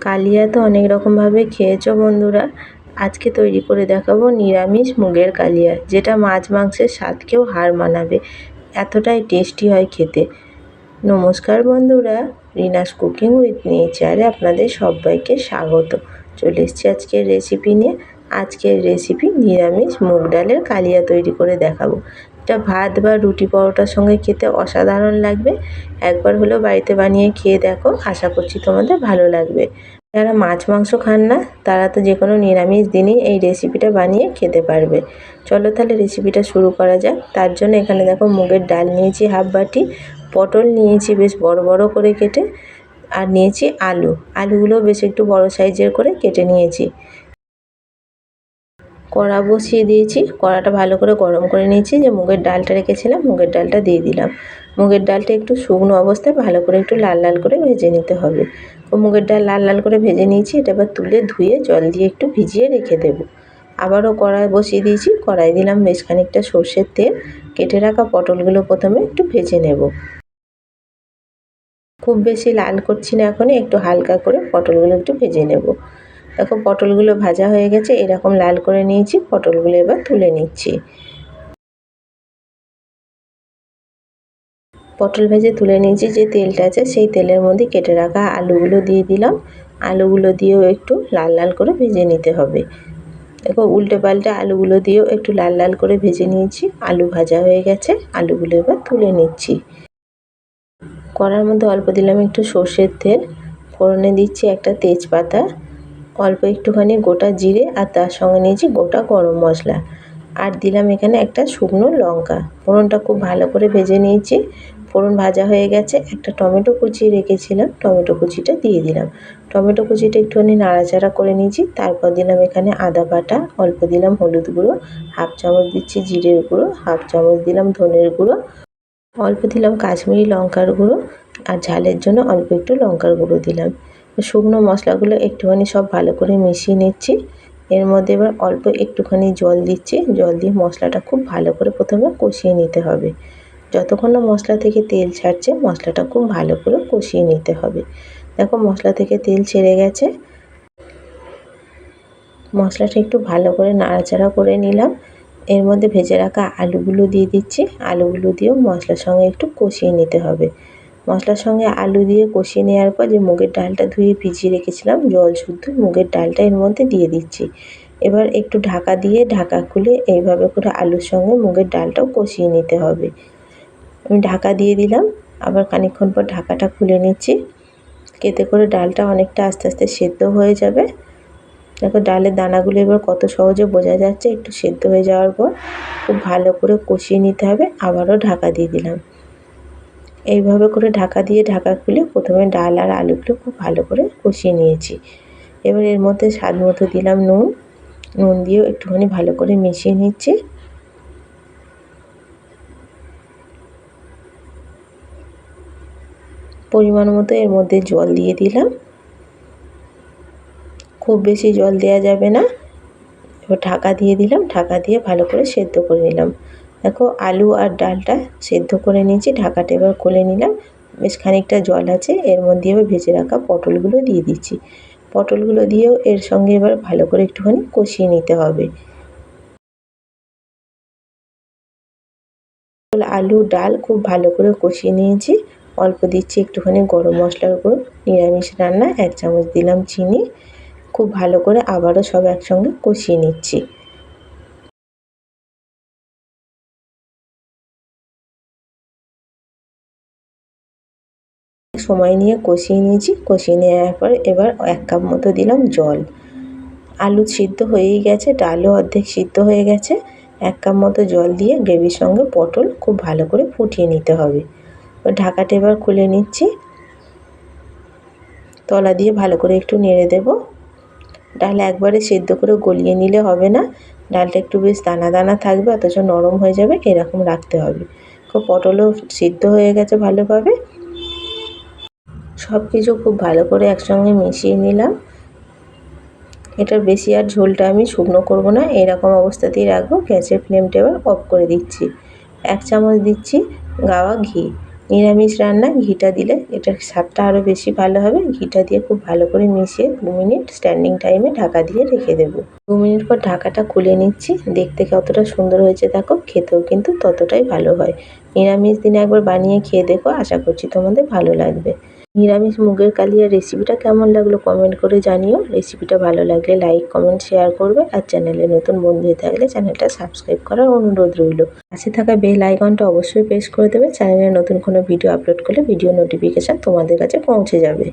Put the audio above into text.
কালিয়া তো অনেক রকমভাবে খেয়েছো বন্ধুরা। আজকে তৈরি করে দেখাবো নিরামিষ মুগের কালিয়া, যেটা মাছ মাংসের স্বাদকেও হার মানাবে। এতটাই টেস্টি হয় খেতে। নমস্কার বন্ধুরা, রিনাস কুকিং উইথ নেচারে আপনাদের সবাইকে স্বাগত। চলে এসছি আজকের রেসিপি নিয়ে। আজকের রেসিপি নিরামিষ মুগ ডালের কালিয়া তৈরি করে দেখাবো। এটা ভাত বা রুটি পরোটার সঙ্গে খেতে অসাধারণ লাগবে। একবার হলেও বাড়িতে বানিয়ে খেয়ে দেখো, আশা করছি তোমাদের ভালো লাগবে। যারা মাছ মাংস খান না, তারা তো যে কোনো নিরামিষ দিনই এই রেসিপিটা বানিয়ে খেতে পারবে। চলো তাহলে রেসিপিটা শুরু করা যাক। তার জন্য এখানে দেখো মুগের ডাল নিয়েছি হাফ বাটি, পটল নিয়েছি বেশ বড় বড় করে কেটে, আর নিয়েছি আলু। আলুগুলো বেশ একটু বড় সাইজের করে কেটে নিয়েছি। কড়া বসিয়ে দিয়েছি। কড়াটা ভালো করে গরম করে নিয়েছি। যে মুগের ডালটা রেখেছিলাম, মুগের ডালটা দিয়ে দিলাম। মুগের ডালটা একটু শুকনো অবস্থায় ভালো করে একটু লাল লাল করে ভেজে নিতে হবে। ও মুগের ডাল লাল লাল করে ভেজে নিয়েছি। এটা এবার তুলে ধুয়ে জল দিয়ে একটু ভিজিয়ে রেখে দেব। আবারও কড়াই বসিয়ে দিয়েছি। কড়াই দিলাম বেশ খানিকটা সর্ষের তেল। কেটে রাখা পটলগুলো প্রথমে একটু ভেজে নেব। খুব বেশি লাল করছি না এখন একটু হালকা করে পটলগুলো একটু ভেজে নেব। দেখো, পটলগুলো ভাজা হয়ে গেছে, এরকম লাল করে নিয়েছি, পটলগুলো এবার তুলে নিচ্ছি। পটল ভেজে তুলে নিয়েছি, যে তেলটা আছে সেই তেলের মধ্যে কেটে রাখা আলুগুলো দিয়ে দিলাম। আলুগুলো দিয়েও একটু লাল লাল করে ভেজে নিতে হবে। দেখো, উল্টে পাল্টে আলুগুলো দিয়েও একটু লাল লাল করে ভেজে নিয়েছি, আলু ভাজা হয়ে গেছে, আলুগুলো এবার তুলে নিচ্ছি। কড়ার মধ্যে অল্প দিলাম একটু সর্ষের তেল, ফোড়নে দিচ্ছি একটা তেজপাতা অল্প একটুখানি গোটা জিরে আর তার সঙ্গে নিয়েছি গোটা গরম মশলা। আর দিলাম এখানে একটা শুকনো লঙ্কা। ফোড়নটা খুব ভালো করে ভেজে নিয়েছি। ফোড়ন ভাজা হয়ে গেছে। একটা টমেটো কুচিয়ে রেখেছিলাম। টমেটো কুচিটা দিয়ে দিলাম। টমেটো কুচিটা একটুখানি নাড়াচাড়া করে নিয়েছি। তারপর দিলাম এখানে আদা বাটা, অল্প দিলাম হলুদ গুঁড়ো, হাফ চামচ দিচ্ছি জিরের গুঁড়ো, হাফ চামচ দিলাম ধনের গুঁড়ো, অল্প দিলাম কাশ্মীরি লঙ্কার গুঁড়ো, আর ঝালের জন্য অল্প একটু লঙ্কার গুঁড়ো দিলাম। শুকনো মশলাগুলো একটুখানি সব ভালো করে মিশিয়ে নিচ্ছি। এর মধ্যে এবার অল্প একটুখানি জল দিচ্ছি। জল দিয়ে মশলাটা খুব ভালো করে প্রথমে কষিয়ে নিতে হবে। যতক্ষণ না মশলা থেকে তেল ছাড়ছে, মশলাটা খুব ভালো করে কষিয়ে নিতে হবে। দেখো মশলা থেকে তেল ছেড়ে গেছে। মশলাটা একটু ভালো করে নাড়াচাড়া করে নিলাম। এর মধ্যে ভেজে রাখা আলুগুলো দিয়ে দিচ্ছি। আলুগুলো দিয়েও মশলার সঙ্গে একটু কষিয়ে নিতে হবে। মশলার সঙ্গে আলু দিয়ে কষিয়ে নেওয়ার পর যে মুগের ডালটা ধুয়ে ভিজিয়ে রেখেছিলাম, জল শুদ্ধ মুগের ডালটা এর মধ্যে দিয়ে দিচ্ছি। এবার একটু ঢাকা দিয়ে ঢাকা খুলে এইভাবে করে আলুর সঙ্গে মুগের ডালটাও কষিয়ে নিতে হবে। আমি ঢাকা দিয়ে দিলাম, আবার খানিকক্ষণ পর ঢাকাটা খুলে নিচ্ছি। কেতে করে ডালটা অনেকটা আস্তে আস্তে সেদ্ধ হয়ে যাবে। দেখো ডালের দানাগুলো এবার কত সহজে বোঝা যাচ্ছে, একটু সেদ্ধ হয়ে যাওয়ার পর খুব ভালো করে কষিয়ে নিতে হবে, আবারও ঢাকা দিয়ে দিলাম। এইভাবে করে ঢাকা দিয়ে ঢাকা খুলে প্রথমে ডাল আর আলুগুলো খুব ভালো করে কষিয়ে নিয়েছি। এবার এর মধ্যে স্বাদ মতো দিলাম নুন। নুন দিয়েও একটুখানি ভালো করে মিশিয়ে নিচ্ছি। পরিমাণ মতো এর মধ্যে জল দিয়ে দিলাম। খুব বেশি জল দেওয়া যাবে না। এবার ঢাকা দিয়ে দিলাম। ঢাকা দিয়ে ভালো করে সেদ্ধ করে নিলাম। দেখো আলু আর ডালটা সেদ্ধ করে নিয়েছি, ঢাকাটা এবার খুলে নিলাম। বেশ খানিকটা জল আছে, এর মধ্যে এবার ভেজে রাখা পটলগুলো দিয়ে দিচ্ছি। পটলগুলো দিয়েও এর সঙ্গে এবার ভালো করে একটুখানি কষিয়ে নিতে হবে। আলু, ডাল খুব ভালো করে কষিয়ে নিয়েছি। অল্প দিচ্ছি একটুখানি গরম মশলার গুঁড়ো নিরামিষ রান্না, এক চামচ দিলাম চিনি। খুব ভালো করে আবারও সব একসঙ্গে কষিয়ে নিচ্ছি। সময় নিয়ে কষিয়ে নিয়েছি, কষিয়ে নেওয়ার পর এবার এক কাপ মতো দিলাম জল। আলু সিদ্ধ হয়েই গেছে, ডালও অর্ধেক সিদ্ধ হয়ে গেছে। এক কাপ মতো জল দিয়ে গ্রেভির সঙ্গে পটল খুব ভালো করে ফুটিয়ে নিতে হবে। ঢাকাটা এবার খুলে নিচ্ছি। তলা দিয়ে ভালো করে একটু নেড়ে দেব। ডাল একবারে সেদ্ধ করে গলিয়ে নিলে হবে না। ডালটা একটু বেশ দানা দানা থাকবে, অথচ নরম হয়ে যাবে, এরকম রাখতে হবে। পটলও সিদ্ধ হয়ে গেছে ভালোভাবে। সব কিছু খুব ভালো করে একসঙ্গে মিশিয়ে নিলাম। এটার বেশি আর ঝোলটা আমি শুকনো করব না, এরকম অবস্থাতেই রাখব। গ্যাসের ফ্লেমটা এবার অফ করে দিচ্ছি। এক চামচ দিচ্ছি গাওয়া ঘি। নিরামিষ রান্না, ঘিটা দিলে এটার স্বাদটা আরও বেশি ভালো হবে। ঘিটা দিয়ে খুব ভালো করে মিশিয়ে দু মিনিট স্ট্যান্ডিং টাইমে ঢাকা দিয়ে রেখে দেবো। দু মিনিট পর ঢাকাটা খুলে নিচ্ছি। দেখতে কতটা সুন্দর হয়েছে দেখো, খেতেও কিন্তু ততটাই ভালো হয়। নিরামিষ দিনে একবার বানিয়ে খেয়ে দেখো, আশা করছি তোমাদের ভালো লাগবে। নিরামিষ মুগের কালিয়ার রেসিপিটা কেমন লাগল কমেন্ট করে জানিও। রেসিপিটা ভালো লাগলে লাইক কমেন্ট শেয়ার করবে আর চ্যানেলে নতুন বন্ধু হয়ে থাকলে চ্যানেলটা সাবস্ক্রাইব করার অনুরোধ রইল। পাশে থাকা বেল আইকনটা অবশ্যই প্রেস করে দেবে। চ্যানেলে নতুন কোনো ভিডিও আপলোড করলে ভিডিও নোটিফিকেশান তোমাদের কাছে পৌঁছে যাবে।